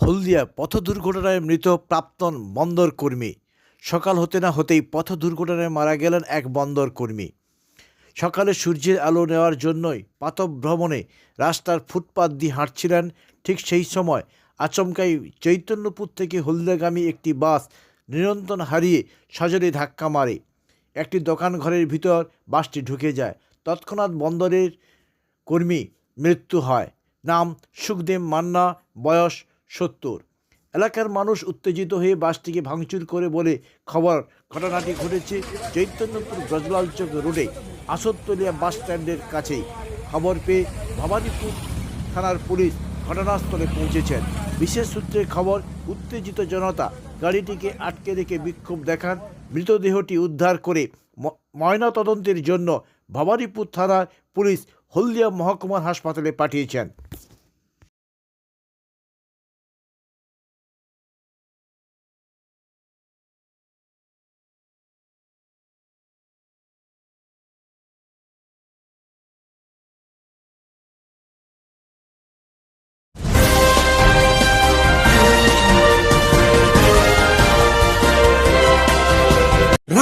হলদিয়া পথ দুর্ঘটনায় মৃত প্রাক্তন বন্দর কর্মী। সকাল হতে না হতেই পথ দুর্ঘটনায় মারা গেলেন এক বন্দর কর্মী। সকালে সূর্যের আলো নেওয়ার জন্যই প্রাতঃভ্রমণে রাস্তার ফুটপাত দিয়ে হাঁটছিলেন। ঠিক সেই সময় আচমকাই চৈতন্যপুর থেকে হলদিয়াগামী একটি বাস নিয়ন্ত্রণ হারিয়ে সজোরে ধাক্কা মারে। একটি দোকান ঘরের ভিতর বাসটি ঢুকে যায়। তৎক্ষণাৎ বন্দরের কর্মী মৃত্যু হয়। নাম সুখদেব মান্না, বয়স সত্তর। এলাকার মানুষ উত্তেজিত হয়ে বাসটিকে ভাঙচুর করে বলে খবর। ঘটনাটি ঘটেছে চৈতন্যপুর ব্রজলাল চৌক রোডে আসরতলিয়া বাস স্ট্যান্ডের কাছেই। খবর পেয়ে ভবানীপুর থানার পুলিশ ঘটনাস্থলে পৌঁছেছেন। বিশেষ সূত্রে খবর, উত্তেজিত জনতা গাড়িটিকে আটকে রেখে বিক্ষোভ দেখান, মৃতদেহটি উদ্ধার করে ময়নাতদন্তের জন্য ভবানীপুর থানার পুলিশ হলদিয়া মহকুমার হাসপাতালে পাঠিয়েছেন।